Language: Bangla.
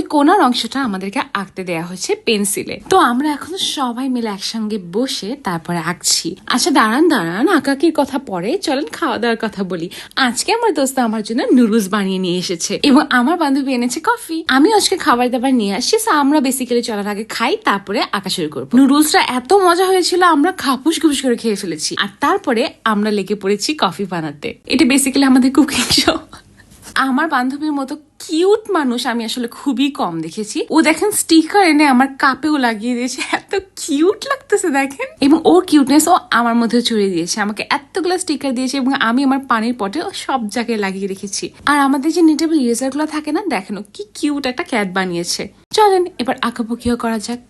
ওই কোনার অংশটা আমাদেরকে আঁকতে দেয়া হয়েছে পেন্সিলে। তো আমরা এখন সবাই মিলে একসঙ্গে বসে তারপরে আঁকছি। আচ্ছা দাঁড়ান দাঁড়ান, আঁকাকির কথা পরে চলেন খাওয়া দাওয়ার কথা বলি। আজকে আমার দোস্ত আমার জন্য নুডলস বানিয়ে নিয়ে এসেছে এবং আমার বান্ধবী এনেছে কফি। আমি আজকে খাবার দাবার নিয়ে আসছি আমরা বেসিক্যালি চলার আগে খাই, তারপরে আঁকা শুরু করব। নুডলসটা এত মজা হয়েছিল, আমরা খাপুস খুপুস করে খেয়ে ফেলেছি। আর তারপরে আমরা লেগে পড়েছি কফি বানাতে। এটা বেসিক্যালি আমাদের কুকিং শো আমার বান্ধবীর মতো কিউট মানুষ আমি আসলে খুবই কম দেখেছি। ও দেখেন স্টিকার এনে আমার কাপেও লাগিয়ে দিয়েছে। এত কিউট লাগতেছে, দেখেন। এবং ওর কিউটনেস ও আমার মধ্যে ছড়িয়ে দিয়েছে। আমাকে এতগুলো স্টিকার দিয়েছে এবং আমি আমার পানির পটে ও সব জায়গায় লাগিয়ে রেখেছি। আর আমাদের যে নিটেবল ইরেজারগুলো থাকে না, দেখেন কি কিউট একটা ক্যাট বানিয়েছে। চলেন এবার আঁকাপুকিও করা যাক।